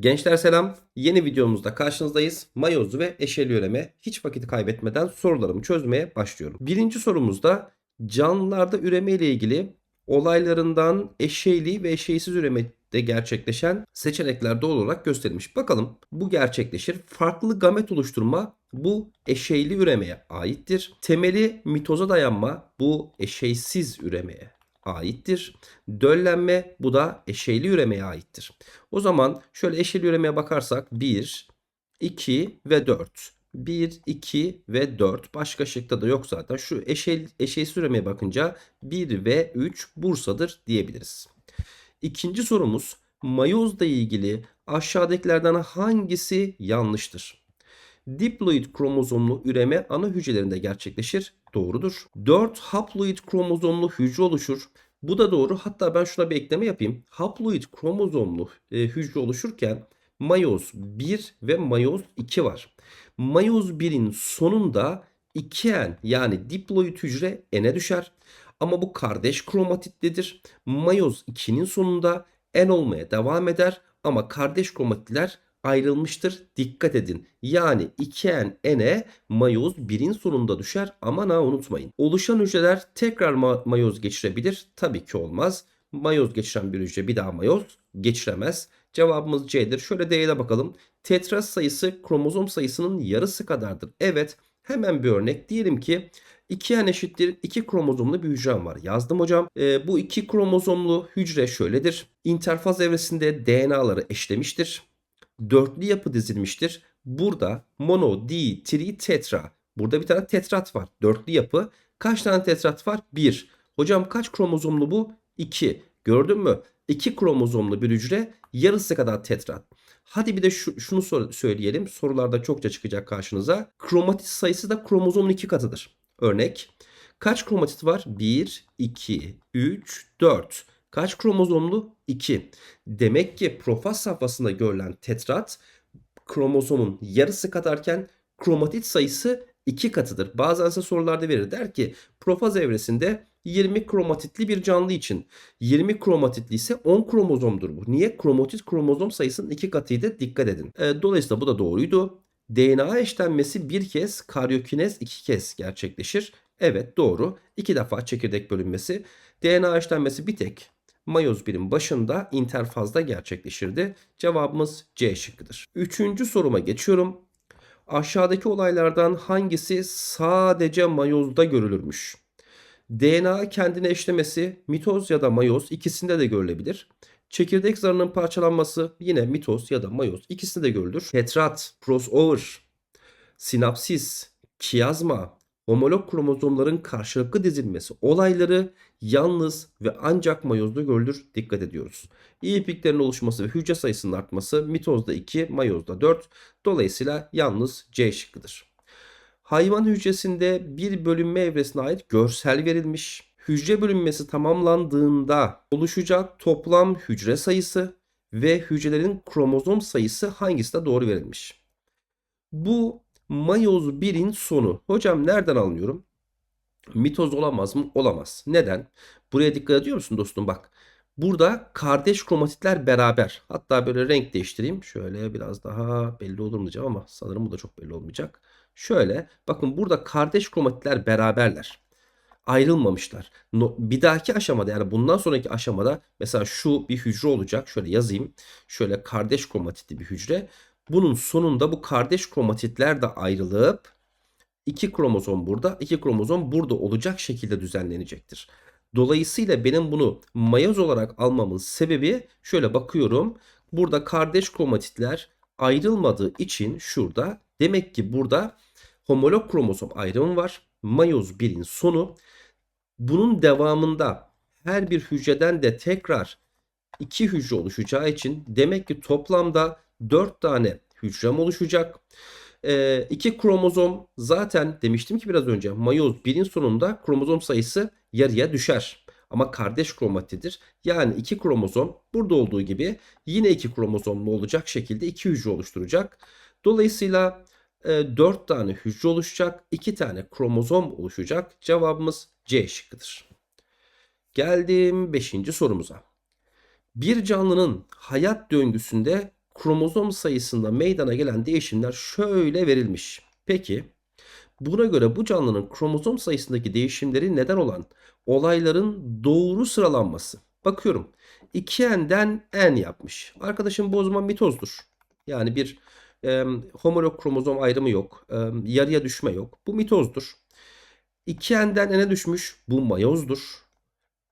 Gençler selam. Yeni videomuzda karşınızdayız. Mayozlu ve eşeli üreme. Hiç vakit kaybetmeden sorularımı çözmeye başlıyorum. Birinci sorumuzda canlılarda üreme ile ilgili olaylarından eşeyli ve eşeğsiz üremede gerçekleşen seçenekler doğal olarak gösterilmiş. Bakalım bu gerçekleşir. Farklı gamet oluşturma bu eşeyli üremeye aittir. Temeli mitoza dayanma bu eşeysiz üremeye aittir. Döllenme bu da eşeyli üremeye aittir. O zaman şöyle eşeli üremeye bakarsak 1, 2 ve 4. 1, 2 ve 4. Başka şıkta da yok zaten. Şu eşel, eşeğsiz üremeye bakınca 1 ve 3 Bursa'dır diyebiliriz. İkinci sorumuz mayozla ilgili aşağıdakilerden hangisi yanlıştır? Diploid kromozomlu üreme ana hücrelerinde gerçekleşir. Doğrudur. 4 haploid kromozomlu hücre oluşur. Bu da doğru. Hatta ben şuna bir ekleme yapayım. Haploid kromozomlu e, hücre oluşurken mayoz 1 ve mayoz 2 var. Mayoz 1'in sonunda 2N yani diploid hücre N'e düşer. Ama bu kardeş kromatitlidir. Mayoz 2'nin sonunda N olmaya devam eder ama kardeş kromatitler ayrılmıştır. Dikkat edin. Yani 2N N'e mayoz 1'in sonunda düşer. Aman ha unutmayın. Oluşan hücreler tekrar ma- mayoz geçirebilir. Tabii ki olmaz. Mayoz geçiren bir hücre bir daha mayoz geçiremez. Cevabımız C'dir. Şöyle D'ye de bakalım. Tetraz sayısı kromozom sayısının yarısı kadardır. Evet. Hemen bir örnek. Diyelim ki 2N eşittir 2 kromozomlu bir hücrem var. Yazdım hocam. Ee, bu 2 kromozomlu hücre şöyledir. İnterfaz evresinde DNA'ları eşlemiştir dörtlü yapı dizilmiştir. Burada mono, di, tri, tetra. Burada bir tane tetrat var. Dörtlü yapı. Kaç tane tetrat var? 1. Hocam kaç kromozomlu bu? 2. Gördün mü? 2 kromozomlu bir hücre yarısı kadar tetrat. Hadi bir de şu, şunu sor- söyleyelim. Sorularda çokça çıkacak karşınıza. Kromatit sayısı da kromozomun 2 katıdır. Örnek. Kaç kromatit var? 1, 2, 3, 4. Kaç kromozomlu? 2. Demek ki profaz safhasında görülen tetrat kromozomun yarısı kadarken kromatit sayısı 2 katıdır. Bazen ise sorularda verir. Der ki profaz evresinde 20 kromatitli bir canlı için 20 kromatitli ise 10 kromozomdur bu. Niye? Kromatit kromozom sayısının 2 katıydı. Dikkat edin. E, dolayısıyla bu da doğruydu. DNA eşlenmesi bir kez, karyokinez iki kez gerçekleşir. Evet doğru. İki defa çekirdek bölünmesi. DNA eşlenmesi bir tek mayoz birim başında interfazda gerçekleşirdi. Cevabımız C şıkkıdır. Üçüncü soruma geçiyorum. Aşağıdaki olaylardan hangisi sadece mayozda görülürmüş? DNA kendine eşlemesi mitoz ya da mayoz ikisinde de görülebilir. Çekirdek zarının parçalanması yine mitoz ya da mayoz ikisinde de görülür. Tetrat, crossover, sinapsis, kiyazma, homolog kromozomların karşılıklı dizilmesi olayları yalnız ve ancak mayozda görülür. Dikkat ediyoruz. İyi ipliklerin oluşması ve hücre sayısının artması mitozda 2, mayozda 4. Dolayısıyla yalnız C şıkkıdır. Hayvan hücresinde bir bölünme evresine ait görsel verilmiş. Hücre bölünmesi tamamlandığında oluşacak toplam hücre sayısı ve hücrelerin kromozom sayısı hangisi de doğru verilmiş. Bu mayoz 1'in sonu. Hocam nereden anlıyorum? Mitoz olamaz mı? Olamaz. Neden? Buraya dikkat ediyor musun dostum? Bak. Burada kardeş kromatitler beraber. Hatta böyle renk değiştireyim. Şöyle biraz daha belli olur mu diyeceğim ama sanırım bu da çok belli olmayacak. Şöyle bakın burada kardeş kromatitler beraberler. Ayrılmamışlar. No, bir dahaki aşamada yani bundan sonraki aşamada mesela şu bir hücre olacak. Şöyle yazayım. Şöyle kardeş kromatitli bir hücre. Bunun sonunda bu kardeş kromatitler de ayrılıp iki kromozom burada, iki kromozom burada olacak şekilde düzenlenecektir. Dolayısıyla benim bunu mayoz olarak almamın sebebi şöyle bakıyorum. Burada kardeş kromatitler ayrılmadığı için şurada demek ki burada homolog kromozom ayrımı var. Mayoz 1'in sonu. Bunun devamında her bir hücreden de tekrar iki hücre oluşacağı için demek ki toplamda 4 tane hücrem oluşacak. E, kromozom zaten demiştim ki biraz önce mayoz 1'in sonunda kromozom sayısı yarıya düşer. Ama kardeş kromatidir. Yani iki kromozom burada olduğu gibi yine iki kromozomlu olacak şekilde iki hücre oluşturacak. Dolayısıyla e, 4 tane hücre oluşacak. 2 tane kromozom oluşacak. Cevabımız C şıkkıdır. Geldim 5. sorumuza. Bir canlının hayat döngüsünde kromozom sayısında meydana gelen değişimler şöyle verilmiş. Peki buna göre bu canlının kromozom sayısındaki değişimleri neden olan olayların doğru sıralanması. Bakıyorum 2n'den n yapmış. Arkadaşım bu o zaman mitozdur. Yani bir e, homolog kromozom ayrımı yok. E, yarıya düşme yok. Bu mitozdur. 2n'den n'e düşmüş. Bu mayozdur.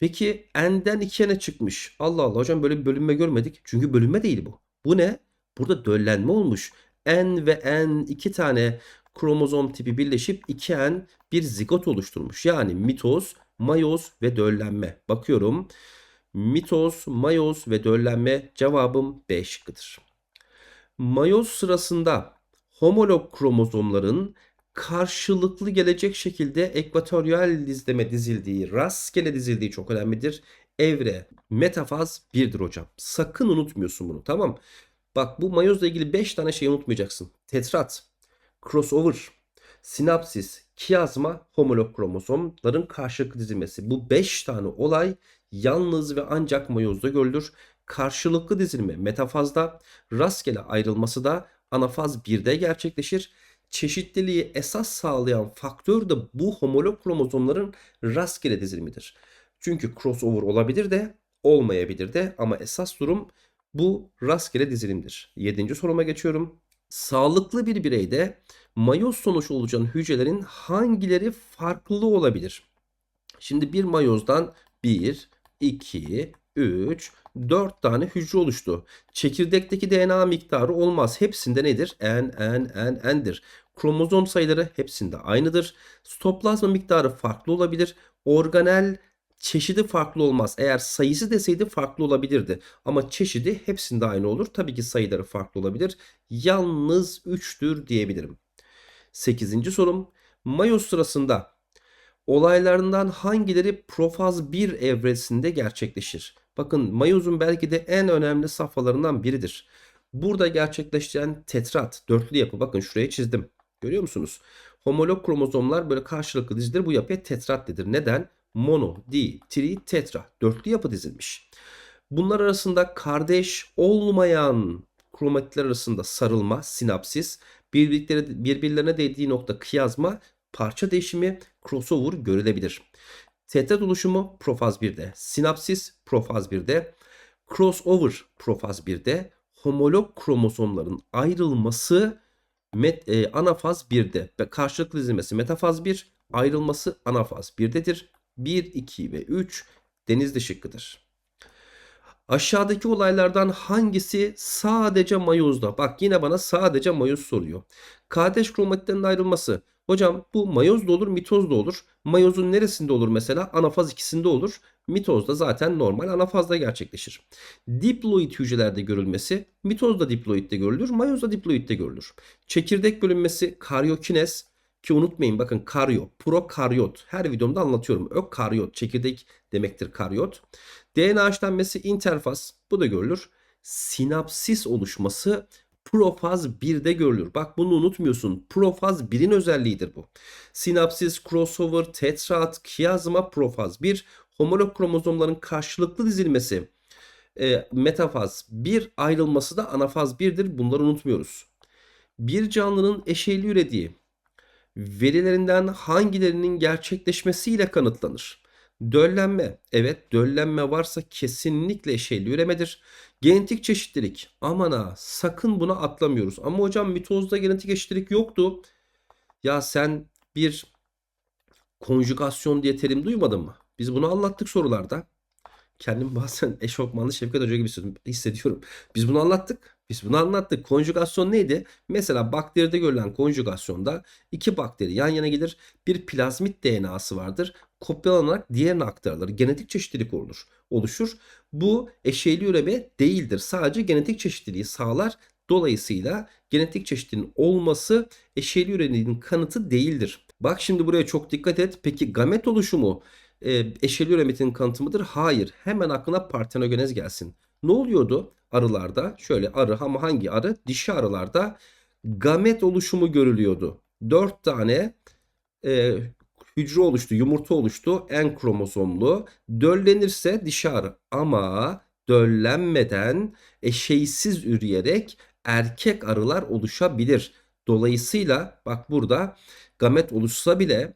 Peki n'den 2n'e çıkmış. Allah Allah hocam böyle bir bölünme görmedik. Çünkü bölünme değil bu. Bu ne? Burada döllenme olmuş. N ve N iki tane kromozom tipi birleşip 2N bir zigot oluşturmuş. Yani mitoz, mayoz ve döllenme. Bakıyorum. Mitoz, mayoz ve döllenme cevabım B şıkkıdır. Mayoz sırasında homolog kromozomların karşılıklı gelecek şekilde ekvatoryal dizleme dizildiği, rastgele dizildiği çok önemlidir. Evre, metafaz birdir hocam. Sakın unutmuyorsun bunu tamam Bak bu mayozla ilgili 5 tane şey unutmayacaksın. Tetrat, crossover, sinapsis, kiyazma, homolog kromozomların karşılıklı dizilmesi. Bu 5 tane olay yalnız ve ancak mayozda görülür. Karşılıklı dizilme metafazda, rastgele ayrılması da anafaz 1'de gerçekleşir. Çeşitliliği esas sağlayan faktör de bu homolog kromozomların rastgele dizilimidir. Çünkü crossover olabilir de olmayabilir de ama esas durum bu rastgele dizilimdir. Yedinci soruma geçiyorum. Sağlıklı bir bireyde mayoz sonucu oluşan hücrelerin hangileri farklı olabilir? Şimdi bir mayozdan 1, 2, 3, 4 tane hücre oluştu. Çekirdekteki DNA miktarı olmaz. Hepsinde nedir? N, N, N, N'dir. Kromozom sayıları hepsinde aynıdır. Stoplazma miktarı farklı olabilir. Organel çeşidi farklı olmaz. Eğer sayısı deseydi farklı olabilirdi. Ama çeşidi hepsinde aynı olur. Tabii ki sayıları farklı olabilir. Yalnız 3'tür diyebilirim. 8. sorum. Mayoz sırasında olaylarından hangileri profaz 1 evresinde gerçekleşir? Bakın mayozun belki de en önemli safhalarından biridir. Burada gerçekleşen tetrat, dörtlü yapı bakın şuraya çizdim. Görüyor musunuz? Homolog kromozomlar böyle karşılıklı dizilir. Bu yapıya tetrat denir. Neden? Mono, di, tri, tetra dörtlü yapı dizilmiş. Bunlar arasında kardeş olmayan kromatitler arasında sarılma, sinapsis, birbirlerine, birbirlerine değdiği nokta kıyazma, parça değişimi, crossover görülebilir. Tetrat oluşumu profaz 1'de, sinapsis profaz 1'de, crossover profaz 1'de, homolog kromosomların ayrılması met, e, anafaz 1'de ve karşılıklı dizilmesi metafaz 1, ayrılması anafaz 1'dedir. 1, 2 ve 3 denizli şıkkıdır. Aşağıdaki olaylardan hangisi sadece mayozda? Bak yine bana sadece mayoz soruyor. Kardeş kromatitlerin ayrılması. Hocam bu mayoz da olur, mitoz da olur. Mayozun neresinde olur mesela? Anafaz ikisinde olur. Mitoz da zaten normal anafazda gerçekleşir. Diploid hücrelerde görülmesi, mitoz da diploidde görülür, mayoz da diploidde görülür. Çekirdek bölünmesi, karyokines, ki unutmayın bakın karyo, prokaryot. Her videomda anlatıyorum. Ökaryot, çekirdek demektir karyot. DNA işlenmesi interfaz. Bu da görülür. Sinapsis oluşması profaz 1'de görülür. Bak bunu unutmuyorsun. Profaz 1'in özelliğidir bu. Sinapsis, crossover, tetrat, kiyazma profaz 1. Homolog kromozomların karşılıklı dizilmesi. E, metafaz 1 ayrılması da anafaz 1'dir. Bunları unutmuyoruz. Bir canlının eşeyli ürediği verilerinden hangilerinin gerçekleşmesiyle kanıtlanır? Döllenme. Evet döllenme varsa kesinlikle eşeğli üremedir. Genetik çeşitlilik. Aman ha sakın buna atlamıyoruz. Ama hocam mitozda genetik eşitlilik yoktu. Ya sen bir konjugasyon diye terim duymadın mı? Biz bunu anlattık sorularda. Kendim bazen eşofmanlı Şevket Hoca gibi hissediyorum. Biz bunu anlattık. Biz bunu anlattık. Konjugasyon neydi? Mesela bakteride görülen konjugasyonda iki bakteri yan yana gelir. Bir plazmit DNA'sı vardır. Kopyalanarak diğerine aktarılır. Genetik çeşitlilik olur, oluşur. Bu eşeyli üreme değildir. Sadece genetik çeşitliliği sağlar. Dolayısıyla genetik çeşitliliğin olması eşeyli üremenin kanıtı değildir. Bak şimdi buraya çok dikkat et. Peki gamet oluşumu e, eşeli üremetin kanıtı mıdır? Hayır. Hemen aklına partenogenez gelsin. Ne oluyordu arılarda? Şöyle arı ama hangi arı? Dişi arılarda gamet oluşumu görülüyordu. 4 tane e, hücre oluştu, yumurta oluştu. En kromozomlu. Döllenirse dişi arı ama döllenmeden eşeysiz üreyerek erkek arılar oluşabilir. Dolayısıyla bak burada gamet oluşsa bile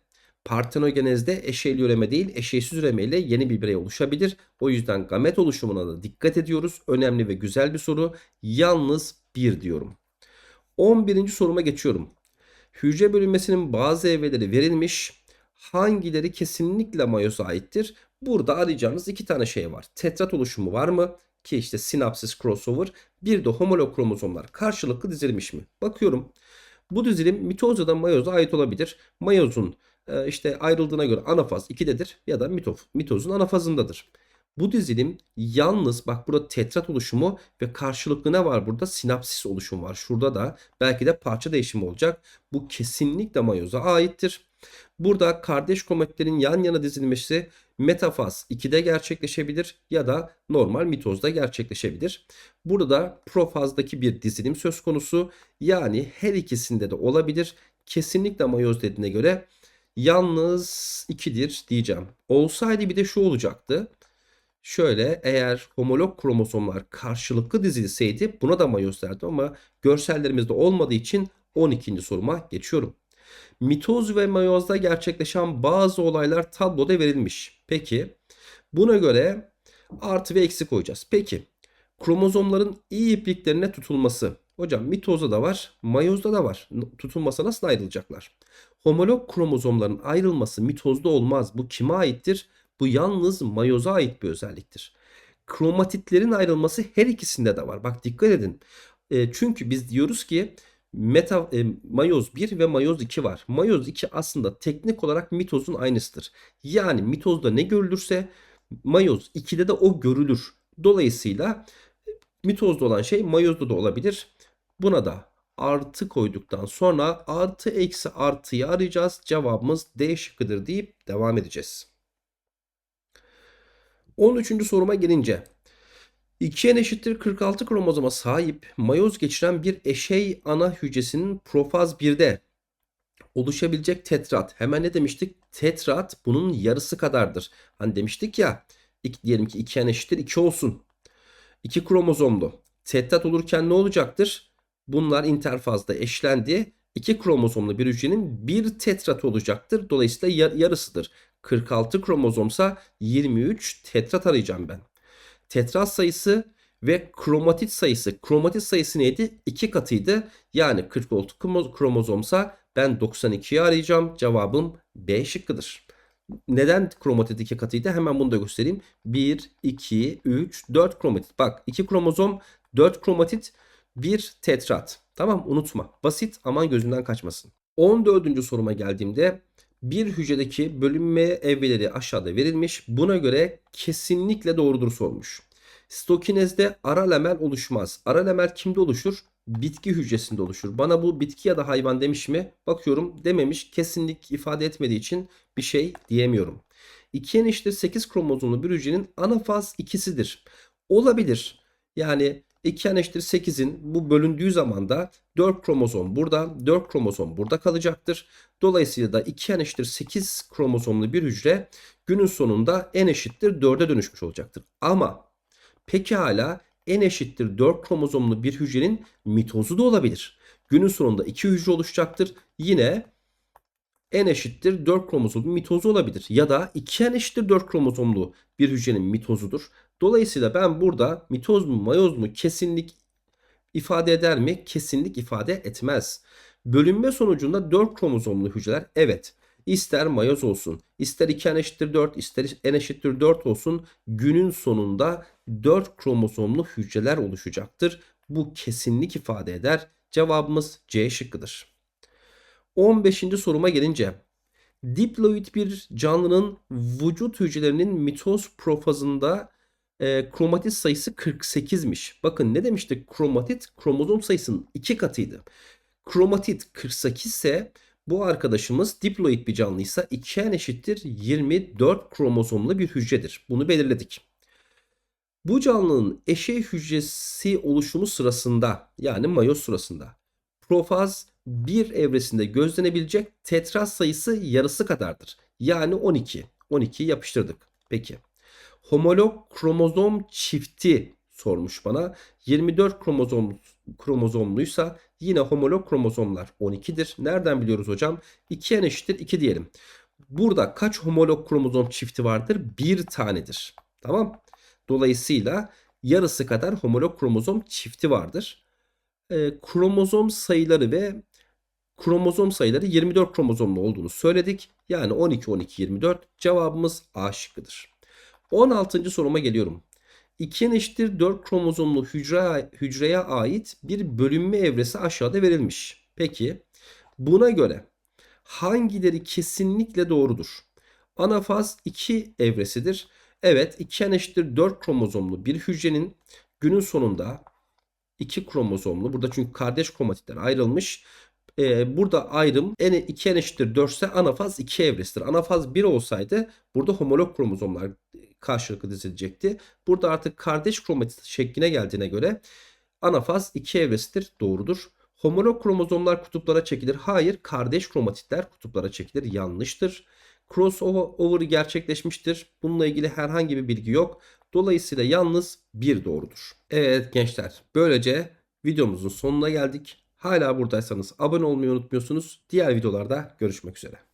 partenogenezde eşeyli üreme değil eşeysiz üreme ile yeni bir birey oluşabilir. O yüzden gamet oluşumuna da dikkat ediyoruz. Önemli ve güzel bir soru. Yalnız bir diyorum. 11. soruma geçiyorum. Hücre bölünmesinin bazı evreleri verilmiş. Hangileri kesinlikle mayoza aittir? Burada arayacağınız iki tane şey var. Tetrat oluşumu var mı? Ki işte sinapsis crossover. Bir de homolog kromozomlar karşılıklı dizilmiş mi? Bakıyorum. Bu dizilim mitoz ya da mayoza ait olabilir. Mayozun işte ayrıldığına göre anafaz 2'dedir ya da mitof, mitozun anafazındadır. Bu dizilim yalnız bak burada tetrat oluşumu ve karşılıklı ne var burada? Sinapsis oluşumu var. Şurada da belki de parça değişimi olacak. Bu kesinlikle mayoza aittir. Burada kardeş kromatitlerin yan yana dizilmesi metafaz 2'de gerçekleşebilir ya da normal mitozda gerçekleşebilir. Burada profazdaki bir dizilim söz konusu. Yani her ikisinde de olabilir. Kesinlikle mayoz dediğine göre yalnız 2'dir diyeceğim. Olsaydı bir de şu olacaktı. Şöyle eğer homolog kromozomlar karşılıklı dizilseydi buna da mayoz derdim ama görsellerimizde olmadığı için 12. soruma geçiyorum. Mitoz ve mayozda gerçekleşen bazı olaylar tabloda verilmiş. Peki buna göre artı ve eksi koyacağız. Peki kromozomların iyi ipliklerine tutulması. Hocam mitozda da var, mayozda da var. Tutulmasa nasıl ayrılacaklar? Homolog kromozomların ayrılması mitozda olmaz. Bu kime aittir? Bu yalnız mayoza ait bir özelliktir. Kromatitlerin ayrılması her ikisinde de var. Bak dikkat edin. E, çünkü biz diyoruz ki meta, e, mayoz 1 ve mayoz 2 var. Mayoz 2 aslında teknik olarak mitozun aynısıdır. Yani mitozda ne görülürse mayoz 2'de de o görülür. Dolayısıyla mitozda olan şey mayozda da olabilir. Buna da artı koyduktan sonra artı eksi artıyı arayacağız. Cevabımız D şıkkıdır deyip devam edeceğiz. 13. soruma gelince 2N eşittir 46 kromozoma sahip mayoz geçiren bir eşey ana hücresinin profaz 1'de oluşabilecek tetrat. Hemen ne demiştik? Tetrat bunun yarısı kadardır. Hani demiştik ya diyelim ki 2N eşittir 2 olsun. 2 kromozomlu. Tetrat olurken ne olacaktır? Bunlar interfazda eşlendi. 2 kromozomlu bir hücrenin bir tetrat olacaktır. Dolayısıyla yarısıdır. 46 kromozomsa 23 tetrat arayacağım ben. Tetrat sayısı ve kromatit sayısı. Kromatit sayısı neydi? 2 katıydı. Yani 46 kromozomsa ben 92'yi arayacağım. Cevabım B şıkkıdır. Neden kromatit 2 katıydı? Hemen bunu da göstereyim. 1, 2, 3, 4 kromatit. Bak 2 kromozom, 4 kromatit, 1 tetrat. Tamam unutma. Basit aman gözünden kaçmasın. 14. soruma geldiğimde bir hücredeki bölünme evreleri aşağıda verilmiş. Buna göre kesinlikle doğrudur sormuş. Stokinezde ara lamel oluşmaz. Ara lamel kimde oluşur? Bitki hücresinde oluşur. Bana bu bitki ya da hayvan demiş mi? Bakıyorum dememiş. Kesinlik ifade etmediği için bir şey diyemiyorum. 2 işte 8 kromozomlu bir hücrenin anafaz ikisidir. Olabilir. Yani 2 n eşittir 8'in bu bölündüğü zaman da 4 kromozom burada, 4 kromozom burada kalacaktır. Dolayısıyla da 2 n eşittir 8 kromozomlu bir hücre günün sonunda n eşittir 4'e dönüşmüş olacaktır. Ama peki hala n eşittir 4 kromozomlu bir hücrenin mitozu da olabilir. Günün sonunda 2 hücre oluşacaktır. Yine n eşittir 4 kromozomlu mitozu olabilir. Ya da 2n eşittir 4 kromozomlu bir hücrenin mitozudur. Dolayısıyla ben burada mitoz mu mayoz mu kesinlik ifade eder mi? Kesinlik ifade etmez. Bölünme sonucunda 4 kromozomlu hücreler evet ister mayoz olsun ister 2n eşittir 4 ister n eşittir 4 olsun günün sonunda 4 kromozomlu hücreler oluşacaktır. Bu kesinlik ifade eder. Cevabımız C şıkkıdır. 15. soruma gelince diploid bir canlının vücut hücrelerinin mitoz profazında e, kromatit sayısı 48'miş. Bakın ne demiştik? Kromatit kromozom sayısının 2 katıydı. Kromatit 48 ise bu arkadaşımız diploid bir canlıysa 2n eşittir 24 kromozomlu bir hücredir. Bunu belirledik. Bu canlının eşey hücresi oluşumu sırasında yani mayoz sırasında profaz bir evresinde gözlenebilecek tetrat sayısı yarısı kadardır. Yani 12. 12 yapıştırdık. Peki homolog kromozom çifti sormuş bana. 24 kromozom kromozomluysa yine homolog kromozomlar 12'dir. Nereden biliyoruz hocam? 2n eşittir 2 diyelim. Burada kaç homolog kromozom çifti vardır? Bir tanedir. Tamam. Dolayısıyla yarısı kadar homolog kromozom çifti vardır. Ee, kromozom sayıları ve kromozom sayıları 24 kromozomlu olduğunu söyledik. Yani 12, 12, 24 cevabımız A şıkkıdır. 16. soruma geliyorum. 2n eşittir 4 kromozomlu hücre, hücreye ait bir bölünme evresi aşağıda verilmiş. Peki buna göre hangileri kesinlikle doğrudur? Anafaz 2 evresidir. Evet 2n eşittir 4 kromozomlu bir hücrenin günün sonunda 2 kromozomlu. Burada çünkü kardeş kromatitler ayrılmış. Ee, burada ayrım n 2 n eşittir 4 ise anafaz 2 evresidir. Anafaz 1 olsaydı burada homolog kromozomlar karşılıklı dizilecekti. Burada artık kardeş kromatit şekline geldiğine göre anafaz 2 evresidir. Doğrudur. Homolog kromozomlar kutuplara çekilir. Hayır, kardeş kromatitler kutuplara çekilir. Yanlıştır. Crossover gerçekleşmiştir. Bununla ilgili herhangi bir bilgi yok. Dolayısıyla yalnız bir doğrudur. Evet gençler, böylece videomuzun sonuna geldik. Hala buradaysanız abone olmayı unutmuyorsunuz. Diğer videolarda görüşmek üzere.